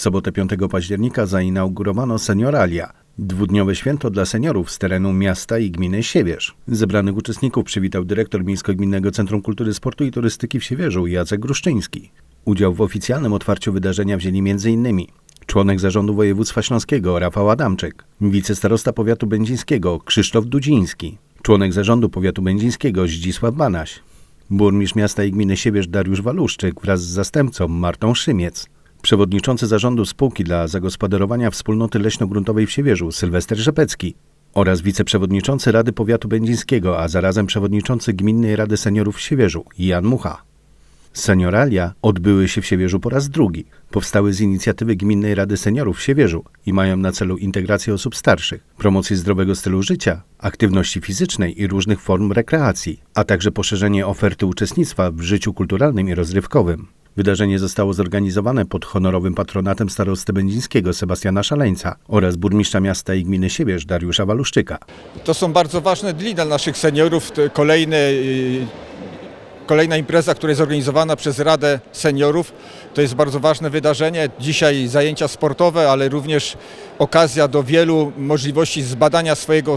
W sobotę 5 października zainaugurowano Senioralia, dwudniowe święto dla seniorów z terenu miasta i gminy Siewierz. Zebranych uczestników przywitał dyrektor Miejsko-Gminnego Centrum Kultury, Sportu i Turystyki w Siewierzu Jacek Gruszczyński. Udział w oficjalnym otwarciu wydarzenia wzięli m.in. członek zarządu województwa śląskiego Rafał Adamczyk, wicestarosta powiatu będzińskiego Krzysztof Dudziński, członek zarządu powiatu będzińskiego Zdzisław Banaś, burmistrz miasta i gminy Siewierz Dariusz Waluszczyk wraz z zastępcą Martą Szymiec, przewodniczący zarządu spółki dla zagospodarowania wspólnoty leśno-gruntowej w Siewierzu Sylwester Rzepecki oraz wiceprzewodniczący Rady Powiatu Będzińskiego, a zarazem przewodniczący Gminnej Rady Seniorów w Siewierzu Jan Mucha. Senioralia odbyły się w Siewierzu po raz drugi. Powstały z inicjatywy Gminnej Rady Seniorów w Siewierzu i mają na celu integrację osób starszych, promocję zdrowego stylu życia, aktywności fizycznej i różnych form rekreacji, a także poszerzenie oferty uczestnictwa w życiu kulturalnym i rozrywkowym. Wydarzenie zostało zorganizowane pod honorowym patronatem starosty będzińskiego Sebastiana Szaleńca oraz burmistrza miasta i gminy Siewierz Dariusza Waluszczyka. To są bardzo ważne dni dla naszych seniorów. Kolejne, y, kolejna impreza, która jest organizowana przez Radę Seniorów. To jest bardzo ważne wydarzenie. Dzisiaj zajęcia sportowe, ale również okazja do wielu możliwości zbadania swojego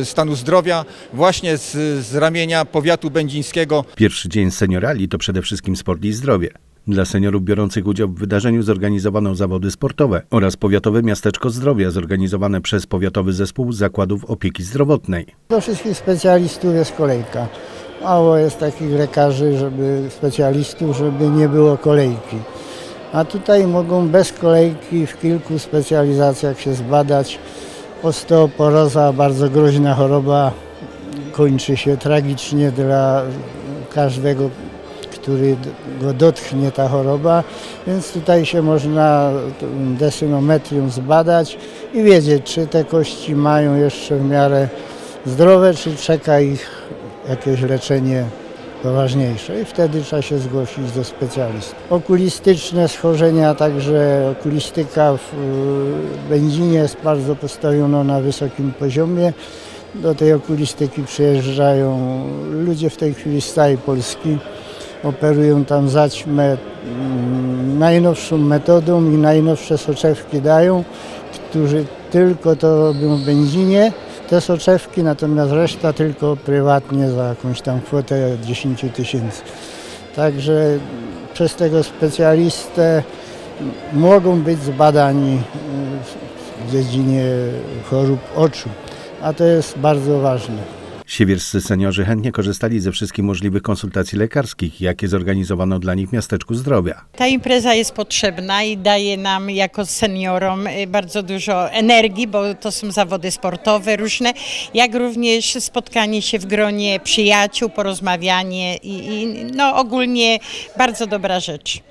y, stanu zdrowia właśnie z, z ramienia powiatu będzińskiego. Pierwszy dzień seniorali to przede wszystkim sport i zdrowie. Dla seniorów biorących udział w wydarzeniu zorganizowano zawody sportowe oraz Powiatowe Miasteczko Zdrowia zorganizowane przez Powiatowy Zespół Zakładów Opieki Zdrowotnej. Do wszystkich specjalistów jest kolejka. Mało jest takich lekarzy, żeby specjalistów, żeby nie było kolejki. A tutaj mogą bez kolejki w kilku specjalizacjach się zbadać. Osteoporoza, bardzo groźna choroba, kończy się tragicznie dla każdego, który go dotknie ta choroba, więc tutaj się można desynometrią zbadać i wiedzieć, czy te kości mają jeszcze w miarę zdrowe, czy czeka ich jakieś leczenie poważniejsze i wtedy trzeba się zgłosić do specjalisty. Okulistyczne schorzenia, także okulistyka w Będzinie jest bardzo postawiona na wysokim poziomie. Do tej okulistyki przyjeżdżają ludzie w tej chwili z całej Polski. Operują tam zaćmę mm, najnowszą metodą i najnowsze soczewki dają, którzy tylko to robią w benzinie, te soczewki, natomiast reszta tylko prywatnie za jakąś tam kwotę 10 tysięcy. Także przez tego specjalistę mogą być zbadani w dziedzinie chorób oczu, a to jest bardzo ważne. Siewierscy seniorzy chętnie korzystali ze wszystkich możliwych konsultacji lekarskich, jakie zorganizowano dla nich w Miasteczku Zdrowia. Ta impreza jest potrzebna i daje nam jako seniorom y, bardzo dużo energii, bo to są zawody sportowe różne, jak również spotkanie się w gronie przyjaciół, porozmawianie i, i no ogólnie bardzo dobra rzecz.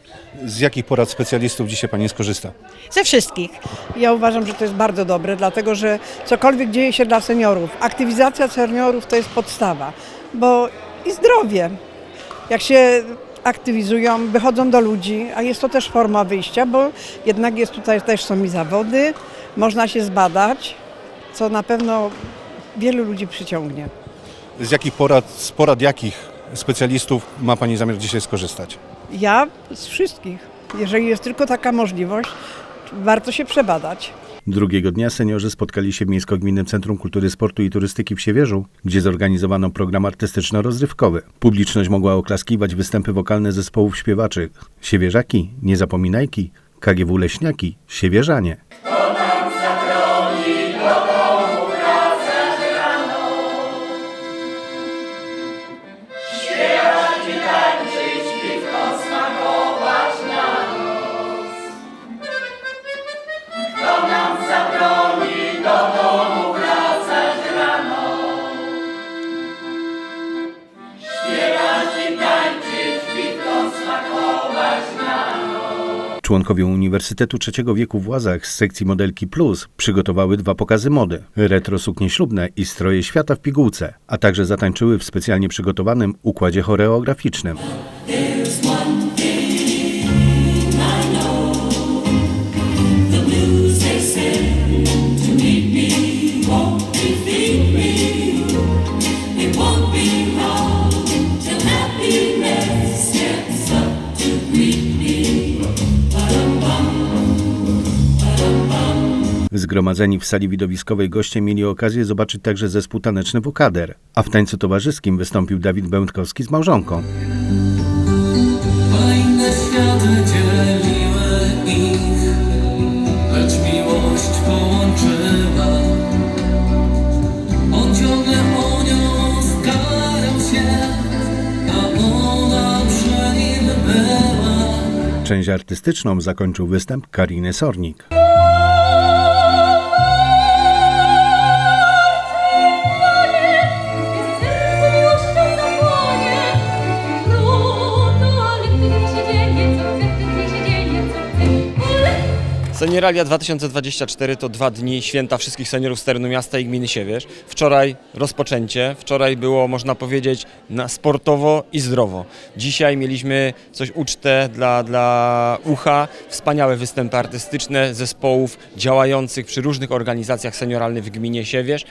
Z jakich porad specjalistów dzisiaj Pani skorzysta? Ze wszystkich. Ja uważam, że to jest bardzo dobre, dlatego że cokolwiek dzieje się dla seniorów, aktywizacja seniorów to jest podstawa, bo i zdrowie. Jak się aktywizują, wychodzą do ludzi, a jest to też forma wyjścia, bo jednak jest tutaj też są i zawody, można się zbadać, co na pewno wielu ludzi przyciągnie. Z jakich porad, z porad jakich specjalistów ma Pani zamiar dzisiaj skorzystać? Ja z wszystkich, jeżeli jest tylko taka możliwość, warto się przebadać. Drugiego dnia seniorzy spotkali się w Miejsko-Gminnym Centrum Kultury, Sportu i Turystyki w Siewierzu, gdzie zorganizowano program artystyczno-rozrywkowy. Publiczność mogła oklaskiwać występy wokalne zespołów śpiewaczy Siewierzaki, Niezapominajki, KGW Leśniaki, Siewierzanie. Członkowie Uniwersytetu Trzeciego Wieku w Łazach z sekcji Modelki Plus przygotowały dwa pokazy mody, retro suknie ślubne i stroje świata w pigułce, a także zatańczyły w specjalnie przygotowanym układzie choreograficznym. Zgromadzeni w sali widowiskowej goście mieli okazję zobaczyć także zespół taneczny Wukader, a w tańcu towarzyskim wystąpił Dawid Będkowski z małżonką. Część artystyczną zakończył występ Kariny Sornik. Senioralia 2024 to dwa dni święta wszystkich seniorów z terenu miasta i gminy Siewierz. Wczoraj rozpoczęcie, wczoraj było można powiedzieć na sportowo i zdrowo. Dzisiaj mieliśmy coś ucztę dla, dla ucha, wspaniałe występy artystyczne zespołów działających przy różnych organizacjach senioralnych w gminie Siewierz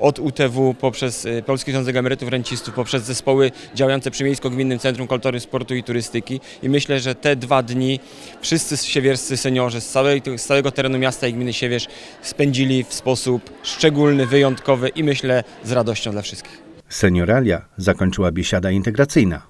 od UTW poprzez y, Polski Związek Emerytów Rencistów, poprzez zespoły działające przy Miejsko-Gminnym Centrum Kultury, Sportu i Turystyki. I myślę, że te dwa dni wszyscy siewierscy seniorzy z, z całego terenu miasta i gminy Siewierz spędzili w sposób szczególny, wyjątkowy i myślę z radością dla wszystkich. Senioralia zakończyła biesiada integracyjna.